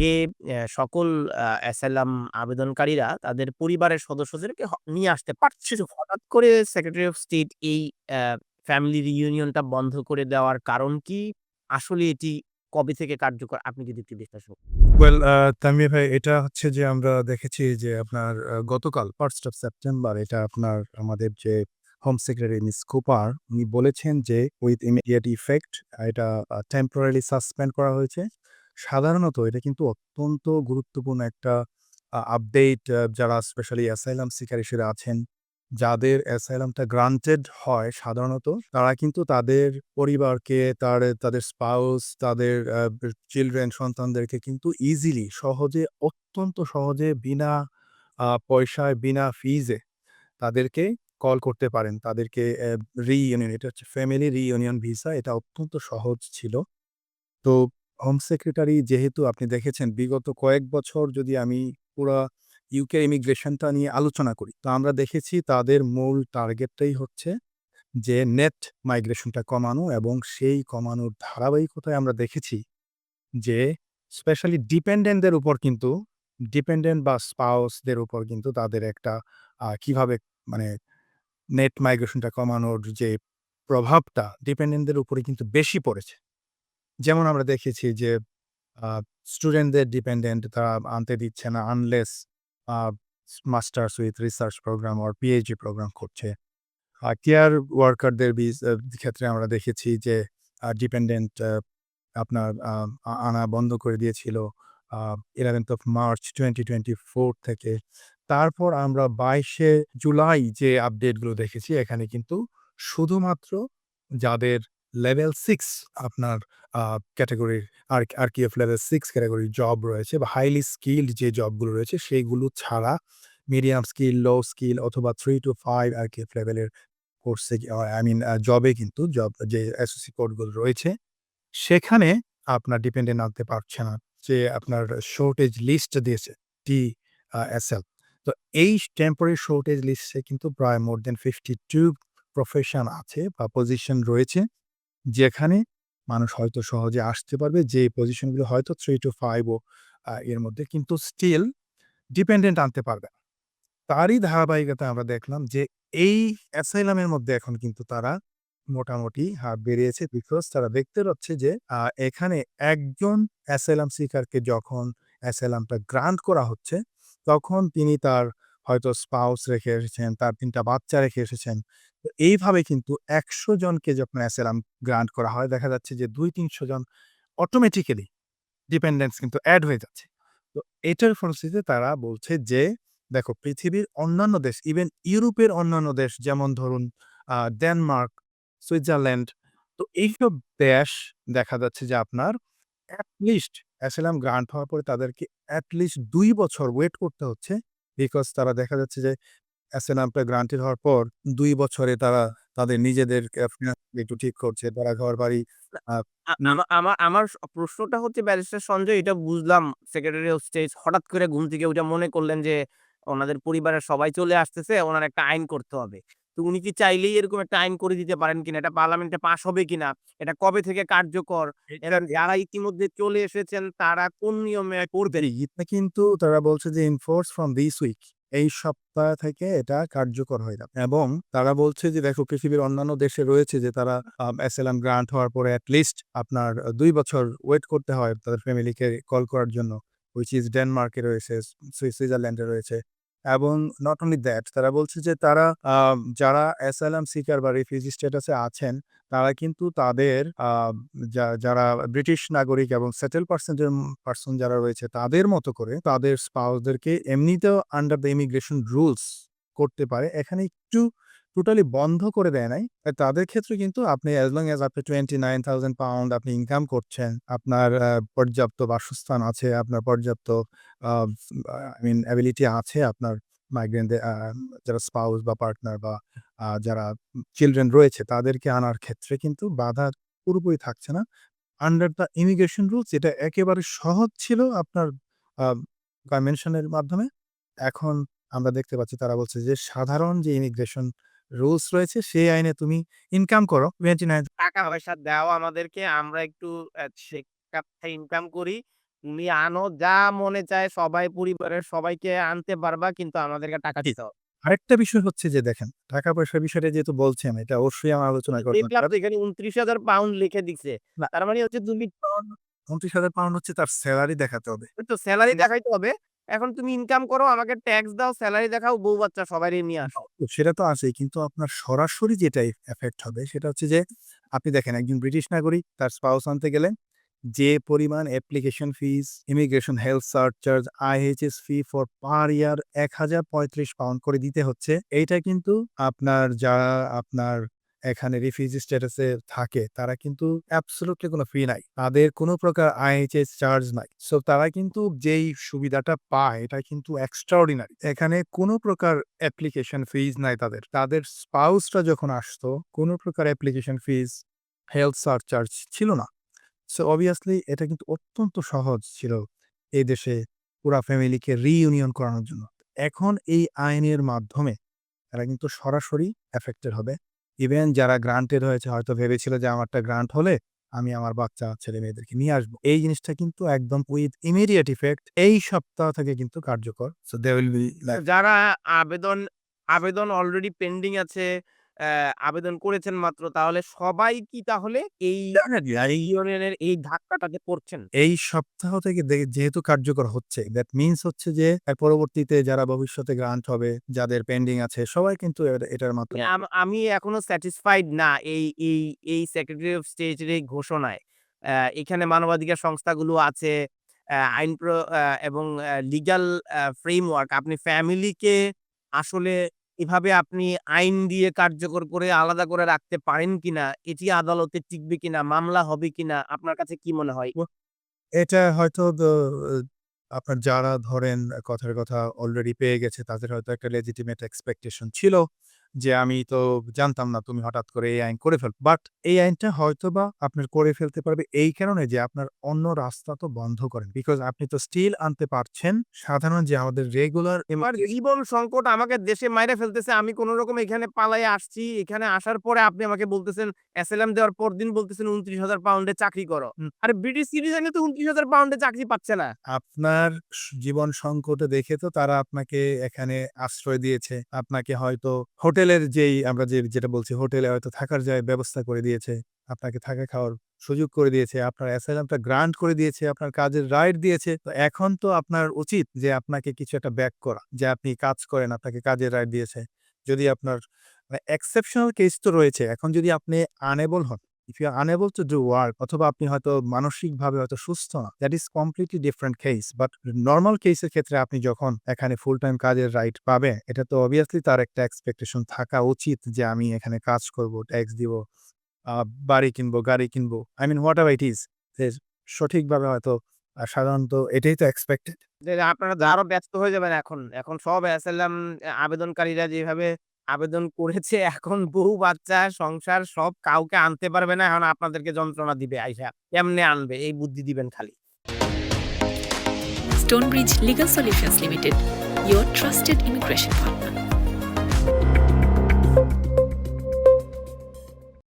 আগে সকল অ্যাসাইলাম আবেদনকারীরা তাদের পরিবারের সদস্যদেরকে নিয়ে আসতে পারছে হঠাৎ করে সেক্রেটারি অফ স্টেট এই ফ্যামিলি রিইউনিয়নটা বন্ধ করে দেওয়ার কারণ কি? আসলে এটি কবে থেকে কার্যকর? আপনি যদি একটু বিশ্লেষণ ওয়েল আ তানভীর ভাই, এটা হচ্ছে যে আমরা দেখেছি যে আপনার গতকাল 1st অফ সেপ্টেম্বর এটা আপনার আমাদের যে হোম সেক্রেটারি মিস কুপার উনি বলেছেন যে উইথ ইমিডিয়েট ইফেক্ট এটা টেম্পোরারি সাসপেন্ড করা হয়েছে। সাধারণত এটা কিন্তু অত্যন্ত গুরুত্বপূর্ণ একটা আপডেট যারা স্পেশালি অ্যাসাইলাম সিকার হিসেবে আছেন, যাদের অ্যাসাইলামটা গ্রান্টেড হয় সাধারণত তারা কিন্তু তাদের পরিবারকে তার তাদের স্পাউস তাদের চিলড্রেন সন্তানদেরকে কিন্তু ইজিলি সহজে অত্যন্ত সহজে বিনা পয়সায় বিনা ফিজে তাদেরকে কল করতে পারেন। তাদেরকে রিইউনিয়ন এটা হচ্ছে ফ্যামিলি রিইউনিয়ন ভিসা এটা অত্যন্ত সহজ ছিল। তো হোম সেক্রেটারি যেহেতু আপনি দেখেছেন বিগত কয়েক বছর যদি আমি পুরা ইউকে ইমিগ্রেশনটা নিয়ে আলোচনা করি, তো আমরা দেখেছি তাদের মূল টার্গেটটাই হচ্ছে যে নেট মাইগ্রেশনটা কমানো এবং সেই কমানোর ধারাবাহিকতায় আমরা দেখেছি যে স্পেশালি ডিপেন্ডেন্টদের উপর কিন্তু ডিপেন্ডেন্ট বা স্পাউসদের উপর কিন্তু তাদের একটা কীভাবে মানে নেট মাইগ্রেশনটা কমানোর যে প্রভাবটা ডিপেন্ডেন্টদের উপরে কিন্তু বেশি পড়েছে। যেমন আমরা দেখেছি যে স্টুডেন্টদের ডিপেন্ডেন্ট তারা আনতে দিচ্ছে না unless masters with research programme or PhD programme করছে। আ কেয়ার ওয়ার্কারদের ক্ষেত্রে আমরা দেখেছি যে ডিপেন্ডেন্ট আপনার আনা বন্ধ করে দিয়েছিল 11th অফ মার্চ 2024 থেকে। তারপর আমরা 22শে জুলাই যে আপডেটগুলো দেখেছি, এখানে কিন্তু শুধুমাত্র যাদের লেভেল সিক্স আপনার ক্যাটাগরির ক্যাটেগরির আর আরকিএফ লেভেল 6 ক্যাটেগরির জব রয়েছে বা হাইলি স্কিল্ড যে জবগুলো রয়েছে সেইগুলো ছাড়া মিডিয়াম স্কিল, লো স্কিল অথবা 3 to 5 আরকিএফ লেভেলের কোর্সে আই মিন জবে কিন্তু জব যে এসওসি কোডগুলো রয়েছে, সেখানে আপনার ডিপেন্ডেন্ট আনতে পারছে না। যে আপনার শর্টেজ লিস্ট দিয়েছে টি এস এল তো এই টেম্পোরারি শর্টেজ লিস্টে কিন্তু প্রায় more than fifty two profession আছে বা পজিশন রয়েছে, যেখানে মানুষ হয়তো সহজে আসতে পারবে যে পজিশনগুলো হয়তো 3 to 5 ও এর মধ্যে কিন্তু স্টিল ডিপেন্ডেন্ট আনতে পারবে না। তারই ধারাবাহিকতা আমরা দেখলাম যে এই অ্যাসাইলামের মধ্যে এখন কিন্তু তারা মোটামুটি হার বেড়িয়েছে বিকজ তারা দেখতে পাচ্ছে যে এখানে একজন অ্যাসাইলাম সিকারকে যখন অ্যাসাইলামটা গ্রান্ট করা হচ্ছে, তখন তিনি তার হয়তো স্পাউস রেখে এসেছেন, তার তিনটা বাচ্চা রেখে এসেছেন। তো এইভাবে কিন্তু ১০০ জনকে যখন অ্যাসেলাম গ্রান্ট করা হয়, দেখা যাচ্ছে যে ২-৩০০ জন অটোমেটিক্যালি ডিপেন্ডেন্স কিন্তু অ্যাড হয়ে যাচ্ছে। তো এটার ফলশ্রুতিতে তারা বলছে যে, দেখো পৃথিবীর অন্যান্য দেশ ইভেন ইউরোপের অন্যান্য দেশ যেমন ধরুন ডেনমার্ক, সুইজারল্যান্ড তো এইসব দেশ দেখা যাচ্ছে যে আপনার অ্যাটলিস্ট অ্যাসেলাম গ্রান্ট হওয়ার পরে তাদেরকে এট লিস্ট ২ বছর ওয়েট করতে হচ্ছে। বিকজ তারা দেখা যাচ্ছে যে অ্যাসাইলামটা গ্রান্টেড হওয়ার পর ২ বছরে তারা তাদের নিজেদের একটু ঠিক করছে। তারা ঘরবাড়ি আ আ আমা আমা আমার প্রশ্নটা হচ্ছে ব্যারিস্টার সঞ্জয় এটা বুঝলাম সেক্রেটারি অফ স্টেট হঠাৎ করে ঘুম থেকে উঠে মনে করলেন যে ওনাদের পরিবারের সবাই চলে আসতেছে, ওনার একটা আইন করতে হবে। তো উনি কি চাইলেই এরকম একটা আইন করে দিতে পারেন কিনা? এটা পার্লামেন্টে পাশ হবে কিনা? এটা কবে থেকে কার্যকর? যারা ইতিমধ্যে চলে এসেছেন তারা কোন নিয়মে করবেন? কিন্তু তারা বলছে যে ইনফোর্স ফ্রম দিস উইক এই সপ্তাহ থেকে এটা কার্যকর হয়ে যাবে এবং তারা বলছে যে দেখো পৃথিবীর অন্যান্য দেশে রয়েছে যে তারা এস এল এম গ্রান্ট হওয়ার পরে অ্যাটলিস্ট লিস্ট আপনার দুই বছর ওয়েট করতে হয় তাদের ফ্যামিলিকে কল করার জন্য। উইচ ইজ ডেনমার্কে রয়েছে, সুই সুইজারল্যান্ডে রয়েছে এবং নট অনলি দ্যাট তারা বলছে যে তারা যারা অ্যাসাইলাম সিকার বা রিফিউজি স্ট্যাটাসে আছেন, তারা কিন্তু তাদের যারা ব্রিটিশ নাগরিক এবং সেটেল পার্সেন্টের পার্সন যারা রয়েছে তাদের মতো করে তাদের স্পাউসদেরকে এমনিতেও আন্ডার দ্য ইমিগ্রেশন রুলস করতে পারে। এখানে একটু টোটালি বন্ধ করে দেয় নাই। তাদের ক্ষেত্রে কিন্তু আপনি অ্যাজ লং অ্যাজ আপনি 29,000 পাউন্ড আপনি ইনকাম করছেন, আপনার পর্যাপ্ত বাসস্থান আছে, আপনার পর্যাপ্ত আই মিন অ্যাবিলিটি আছে আপনার মাইগ্রেন্টদের আ যারা স্পাউস বা পার্টনার বা যারা চিলড্রেন রয়েছে তাদেরকে আনার ক্ষেত্রে কিন্তু বাধা পুরোপুরি থাকছে না। আন্ডার দ্য ইমিগ্রেশন রুলস যেটা একেবারে সহজ ছিল আপনার কনভেনশনের মাধ্যমে। এখন আমরা দেখতে পাচ্ছি তারা বলছে যে সাধারণ যে ইমিগ্রেশন রুলস রয়েছে সেই আইনে তুমি ইনকাম করো 29 টাকা-পয়সা দাও আমাদেরকে আমরা একটু টাকা ইনকাম করি। তুমি আনো যা মনে চায় সবাই পরিবারের সবাইকে আনতে পারবা কিন্তু আমাদেরকে টাকা দিতে হবে। আরেকটা বিষয় হচ্ছে যে দেখেন, টাকা-পয়সার বিষয়টা যেহেতু বলছেন এটা অবশ্যই আমার আলোচনা করবেন। এখানে এখানে ২৯,০০০ পাউন্ড লিখে দিচ্ছে তার মানে হচ্ছে তুমি ২৯,০০০ পাউন্ড হচ্ছে তার স্যালারি দেখাতে হবে। তো সেলারি দেখাইতে হবে। এখন তুমি ইনকাম করো, আমাকে ট্যাক্স দাও, স্যালারি দেখাও, বউ-বাচ্চা সবারই নিয়ে আসো। তো সেটা তো আছেই। কিন্তু আপনার সরাসরি যেটা এফেক্ট হবে সেটা হচ্ছে যে আপনি দেখেন একজন ব্রিটিশ নাগরিক তার স্পাউস আনতে গেলেন যে পরিমাণ application fees, immigration health surcharge, IHS fee for per year ৳১,০৩৫ pound করে দিতে হচ্ছে। এইটা কিন্তু আপনার যা আপনার এখানে রিফিউজি স্ট্যাটাসে থাকে তারা কিন্তু অ্যাবসোলিউটলি কোনো ফি নাই। তাদের কোনো প্রকার আইএইচএস চার্জ নাই। সো তারা কিন্তু যেই সুবিধাটা পায় এটা কিন্তু এক্সট্রাঅর্ডিনারি। এখানে কোনো প্রকার অ্যাপ্লিকেশন ফিজ নাই তাদের। তাদের স্পাউসরা যখন আসতো কোনো প্রকার অ্যাপ্লিকেশন ফিস, হেলথ সারচার্জ ছিল না। সো অবভিয়াসলি এটা কিন্তু অত্যন্ত সহজ ছিল এই দেশে পুরা ফ্যামিলিকে রিইউনিয়ন করানোর জন্য। এখন এই আইনের মাধ্যমে তারা কিন্তু সরাসরি এফেক্টেড হবে। ইভেন যারা গ্রান্টেড হয়েছে হয়তো ভেবেছিল যে আমার একটা গ্রান্ট হলে আমি আমার বাচ্চা ছেলে-মেয়েদেরকে নিয়ে আসব। এই জিনিসটা কিন্তু একদম উইথ ইমিডিয়েট ইফেক্ট এই সপ্তাহ থেকে কিন্তু কার্যকর। সো দে উইল বি যারা আবেদন আবেদন অলরেডি পেন্ডিং আছে, আবেদন করেছেন মাত্র তাহলে সবাই কি তাহলে এই ইউনিয়নের এই ধাক্কাটাতে পড়ছেন? এই সপ্তাহ থেকে যেহেতু কার্যকর হচ্ছে দ্যাট মিনস হচ্ছে যে পরবর্তীতে যারা ভবিষ্যতে গ্রান্ট হবে, যাদের পেন্ডিং আছে সবাই কিন্তু এটার মাধ্যমে আম এখনও স্যাটিসফাইড না এই এই এই সেক্রেটারি অফ স্টেটের এই ঘোষণায়। এখানে মানবাধিকার সংস্থাগুলো আছে, আইন এবং অ্যা লিগ্যাল ফ্রেমওয়ার্ক আপনি ফ্যামিলিকে আসলে এভাবে আপনি আইন দিয়ে কার্যকর করে আলাদা করে রাখতে পারেন কিনা? এটি আদালতে টিকবে কিনা? মামলা হবে কিনা? আপনার কাছে কি মনে হয়? এটা হয়তো আপনার যারা ধরেন কথার কথা অলরেডি পেয়ে গেছে, তাদের হয়তো একটা লেজিটিমেট এক্সপেকটেশন ছিল যে আমি তো জানতাম না তুমি হঠাৎ করে এই আইন করে ফেল বাট এই আইনটা হয়তোবা আপনার করে ফেলতে পারবে এই কারণে যে আপনার অন্য রাস্তা তো বন্ধ করেন বিকজ আপনি তো স্টিল আনতে পারছেন সাধারণ যে আমাদের রেগুলার জীবন সংকট আমাকে দেশে মাইরে ফেলতেছে। আমি কোন রকম এখানে পালায়ে আসছি। এখানে আসার পরে আপনি আমাকে বলতেছেন অ্যাসাইলাম দেওয়ার পরদিন বলতেছেন ২৯,০০০ পাউন্ডে চাকরি করো। আর ব্রিটিশ সিটিজেনই তো ২৯,০০০ পাউন্ডে চাকরি পাচ্ছে না। আপনার জীবন সংকটে দেখে তো তারা আপনাকে এখানে আশ্রয় দিয়েছে। আপনাকে হয়তো হোটেলের যেই আমরা যে যেটা বলছি হোটেলে হয়তো থাকার যায় ব্যবস্থা করে দিয়েছে। আপনাকে থাকা খাওয়ার সুযোগ করে দিয়েছে। আপনার অ্যাসাইলামটা গ্রান্ট করে দিয়েছে, আপনার কাজের রাইট দিয়েছে। তো এখন তো আপনার উচিত যে আপনাকে কিছু একটা ব্যাক করা। যে আপনি কাজ করেন, আপনাকে কাজের রাইট দিয়েছে। যদি আপনার মানে এক্সেপশনাল কেস তো রয়েছে। এখন যদি আপনি আনেবল হন, if you are unable to do work অথবা আপনি হয়তো মানসিকভাবে হয়তো সুস্থ না। That is completely different case. But normal কেসের ক্ষেত্রে আপনি যখন এখানে ফুল টাইম কাজের রাইট পাবেন, এটা তো অবভিয়াসলি তার একটা এক্সপেকটেশন থাকা উচিত যে আমি এখানে কাজ করব, ট্যাক্স দিব, বাড়ি কিনবো, গাড়ি কিনবো। I mean whatever it is সঠিকভাবে হয়তো সাধারণত এটাই তো এক্সপেক্টেড। আপনারা আরও ব্যস্ত হয়ে যাবেন এখন। এখন সব অ্যা আবেদনকারীরা যেভাবে আবেদন করেছে এখন বহু বাচ্চা, সংসার সব কাউকে আনতে পারবে না। এখন আপনাদেরকে যন্ত্রণা দিবে আইসা। এমনি আনবে? এই বুদ্ধি দিবেন খালি। Stonebridge legal solutions limited your trusted immigration partner.